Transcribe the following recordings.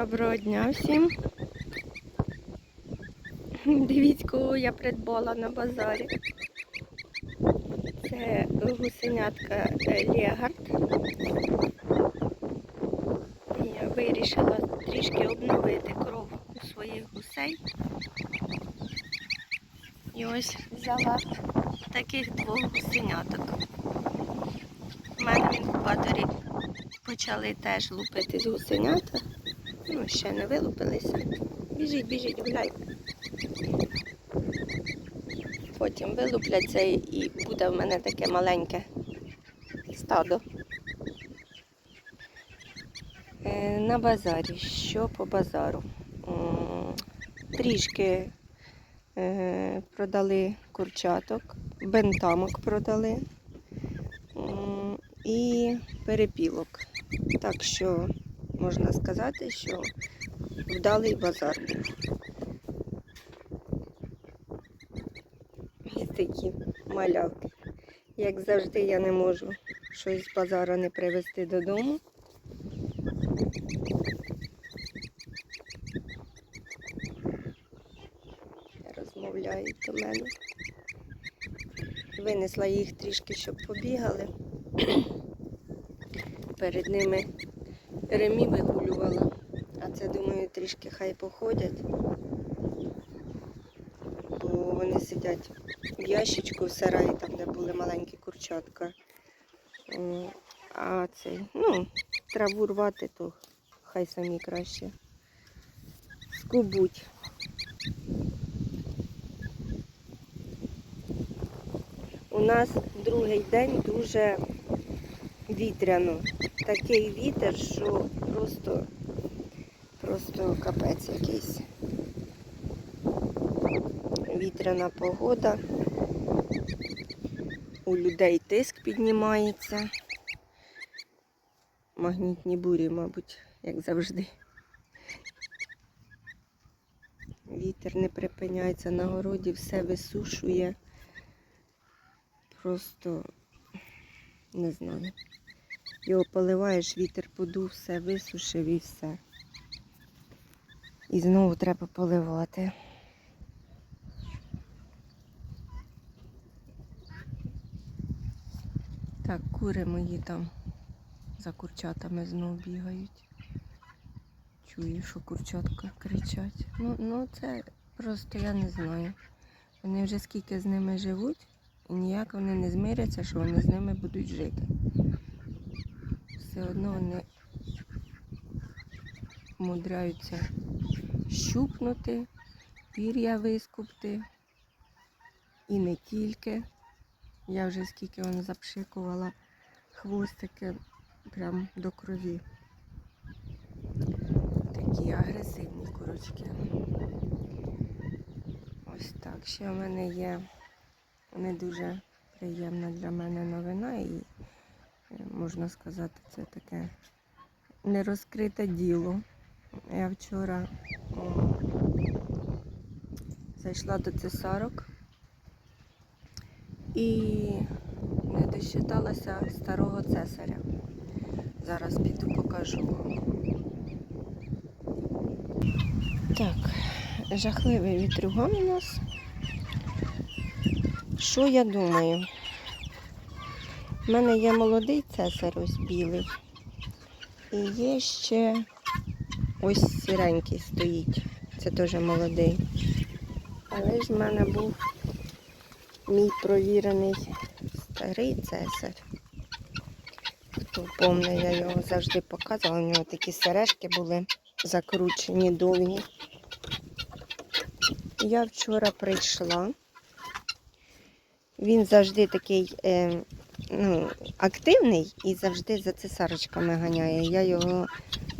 Доброго дня всім. Дивіться, кого я придбала на базарі. Це гусенятка е, Легард. Я вирішила трішки обновити кров у своїх гусей. І ось взяла таких двох гусеняток. У мене інкубаторі почали теж лупити з гусенята. Ну, ще не вилупилися. Біжіть, біжіть, гуляйте. Потім вилупляться і буде в мене таке маленьке стадо. Е, На базарі. Що по базару? Трішки е, продали курчаток, бентамок продали і перепілок. Так що можна сказати, що вдалий базар був. І такі малявки. Як завжди, я не можу щось з базара не привезти додому. Розмовляють до мене. Винесла їх трішки, щоб побігали. Перед ними ремі вигулювала. А це, думаю, трішки хай походять. Бо вони сидять в ящичку в сараї, там, де були маленькі курчатка. А цей, ну, траву рвати, то хай самі краще скубуть. У нас другий день дуже вітряно. Такий вітер, що просто, просто капець якийсь. Вітряна погода. У людей тиск піднімається. Магнітні бурі, мабуть, як завжди. Вітер не припиняється на городі, все висушує. Просто не знаю. Його поливаєш, вітер подув, все висушив і все. І знову треба поливати. Так, кури мої там за курчатами знову бігають. Чую, що курчатка кричать. Ну, ну це просто я не знаю. Вони вже скільки з ними живуть, і ніяк вони не змиряться, що вони з ними будуть жити. Все одно вони мудряються щупнути, пір'я вискупти. І не тільки. Я вже скільки он запшикувала хвостики прям до крові. Такі агресивні курочки. Ось так. Ще в мене є не дуже приємна для мене новина і можна сказати, це таке нерозкрите діло. Я вчора зайшла до цесарок і не досчиталася старого цесаря. Зараз піду покажу. Так, жахливий вітрюган у нас. Що я думаю? У мене є молодий цесар ось білий. І є ще ось сіренький стоїть. Це теж молодий. Але ж в мене був мій провірений старий цесар. Хто помне, я його завжди показувала. У нього такі сережки були закручені довгі. Я вчора прийшла. Він завжди такий е, ну, активний і завжди за цесарочками ганяє. Я його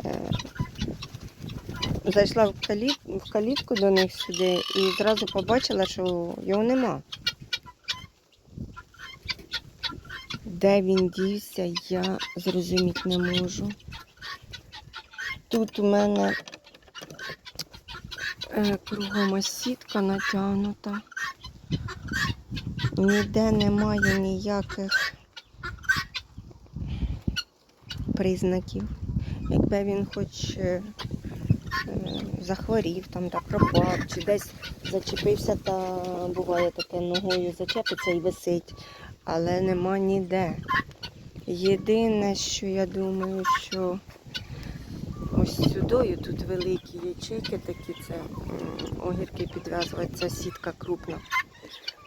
е, зайшла в, каліт, в калітку до них сюди і зразу побачила, що його нема. Де він дівся, я зрозуміти не можу. Тут у мене е, кругом сітка натягнута. Ніде немає ніяких признаків. Якби він хоч е, е, захворів, там так пропав, чи десь зачепився та буває таке ногою зачепиться і висить, але нема ніде. Єдине, що я думаю, що ось сюдою тут великі ячейки такі, це огірки підв'язувати, це сітка крупна.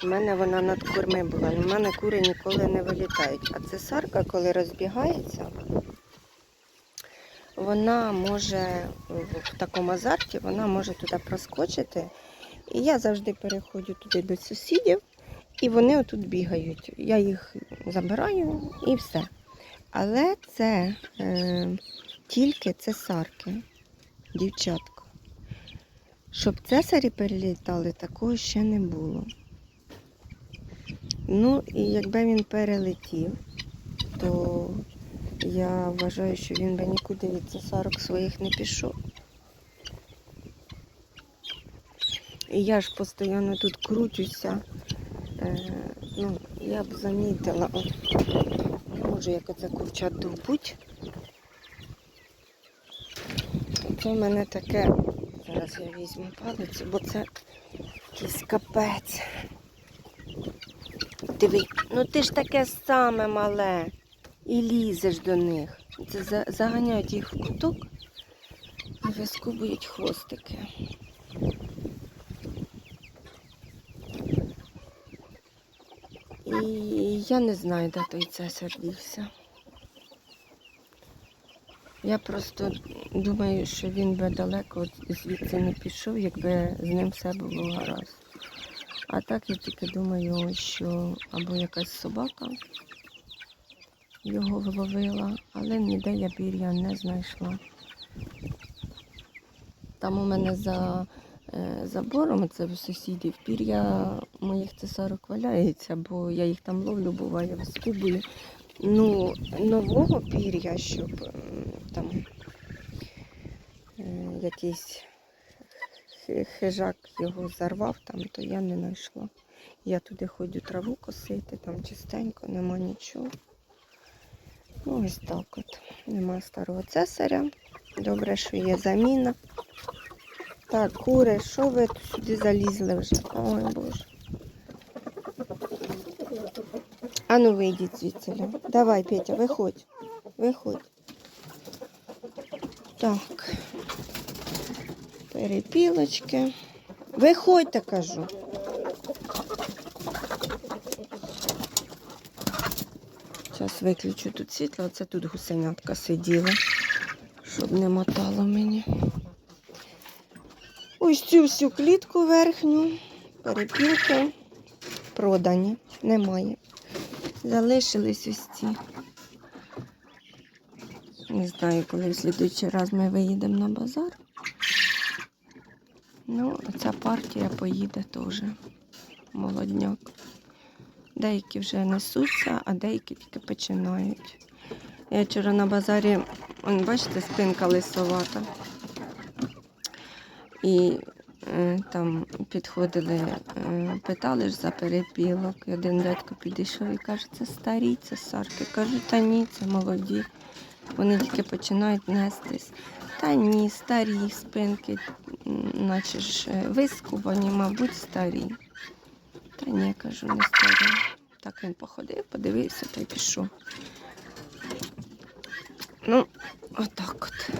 У мене вона над курми була. У мене кури ніколи не вилітають. А цесарка, коли розбігається, вона може в такому азарті, вона може туди проскочити. І я завжди переходжу туди до сусідів, і вони отут бігають. Я їх забираю і все. Але це е, тільки цесарки, дівчатка. Щоб цесарі перелітали, такого ще не було. Ну, і якби він перелетів, то я вважаю, що він би нікуди від цесарок своїх не пішов. І я ж постійно тут крутюся. Е, ну, я б замітила, от, не як оце курчат довбуть. Це в мене таке. Зараз я візьму палицю, бо це якийсь капець. Диви, ну ти ж таке саме мале. І лізеш до них. Це заганяють їх в куток і вискубують хвостики. І я не знаю, де той цесар дівся. Я просто думаю, що він би далеко звідси не пішов, якби з ним все було гаразд. А так я тільки думаю, що або якась собака його вловила, але ніде я пір'я не знайшла. Там у мене за е, забором, це в сусідів, пір'я моїх цесарок валяється, бо я їх там ловлю, буває, вискубую. Ну, нового пір'я, щоб там е, якийсь хижак його зарвав, там, то я не знайшла. Я туди ходжу траву косити, там чистенько, нема нічого. Ну, ось так от. Нема старого цесаря. Добре, що є заміна. Так, кури, що ви сюди залізли вже? Ой, Боже. А ну вийдіть звідси. Давай, Петя, виходь. Виходь. Так. Перепілочки. Виходьте, кажу. Зараз виключу тут світло, оце тут гусенятка сиділа, щоб не мотало мені. Ось цю всю клітку верхню, перепілки продані, немає. Залишились ось ці. Не знаю, коли в слідуючий раз ми виїдемо на базар. Ну, ця партія поїде теж. Молодняк. Деякі вже несуться, а деякі тільки починають. Я вчора на базарі, он, бачите, спинка лисовата. І е, там підходили, е, питали ж за перепілок. І один дядько підійшов і каже, це старі цесарки. Кажу, та ні, це молоді. Вони тільки починають нестись. Та ні, старі спинки, наче ж е, вискувані, мабуть, старі. Та ні, кажу, не старі. Так він походив, подивився та й пішов. Ну, отак от.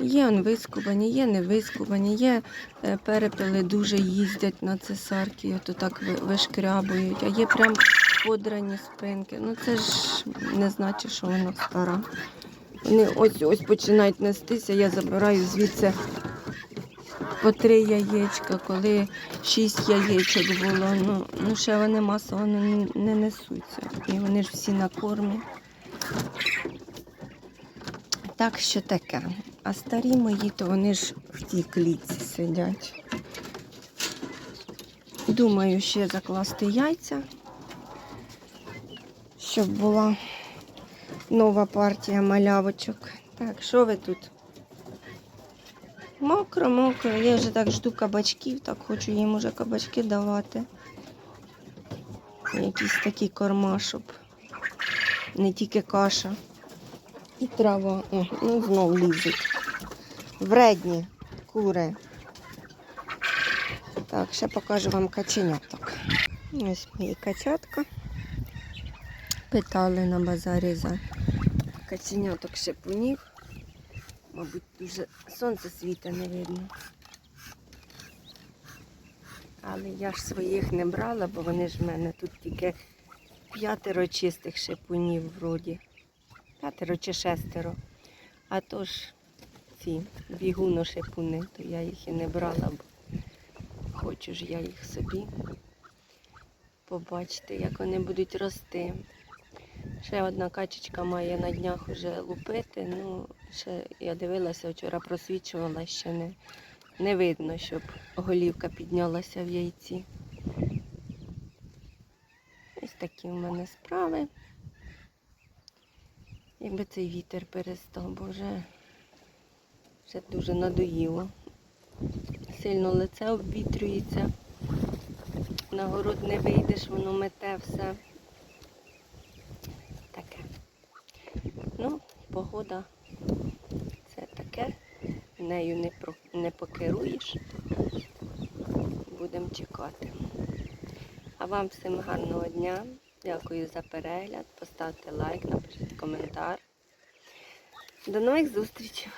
Є он вискубані, є не вискубані, є е, перепели дуже їздять на цесарки, ото так вишкрябують, а є прям подрані спинки. Ну це ж не значить, що вона стара. Вони ось ось починають нестися, я забираю звідси по три яєчка, коли шість яєчок було. Ну, ну ще вони масово не, не несуться. І вони ж всі на кормі. Так що таке. А старі мої, то вони ж в тій клітці сидять. Думаю, ще закласти яйця, щоб була нова партія малявочок. Так, що ви тут? Мокро, мокро. Я вже так жду кабачків, так хочу їм уже кабачки давати. Якісь такі корма, щоб не тільки каша. І трава. О, ну знов лізуть. Вредні кури. Так, ще покажу вам каченяток. Ось мої качатка. Питали на базарі за каченяток шипунів. Мабуть, дуже сонце світа не видно. Але я ж своїх не брала, бо вони ж в мене тут тільки п'ятеро чистих шипунів вроді. П'ятеро чи шестеро. А то ж ці бігуно-шипуни, то я їх і не брала, бо хочу ж я їх собі побачити, як вони будуть рости. Ще одна качечка має на днях уже лупити. Ну, ще я дивилася, вчора просвічувала, ще не, не видно, щоб голівка піднялася в яйці. Ось такі в мене справи. Якби цей вітер перестав, бо вже, вже дуже надоїло. Сильно лице обвітрюється. На город не вийдеш, воно мете все. Таке. Ну, погода це таке. Нею не, про, не покеруєш. Будемо чекати. А вам всім гарного дня. Дякую за перегляд. Поставте лайк, напишіть коментар. До нових зустрічей!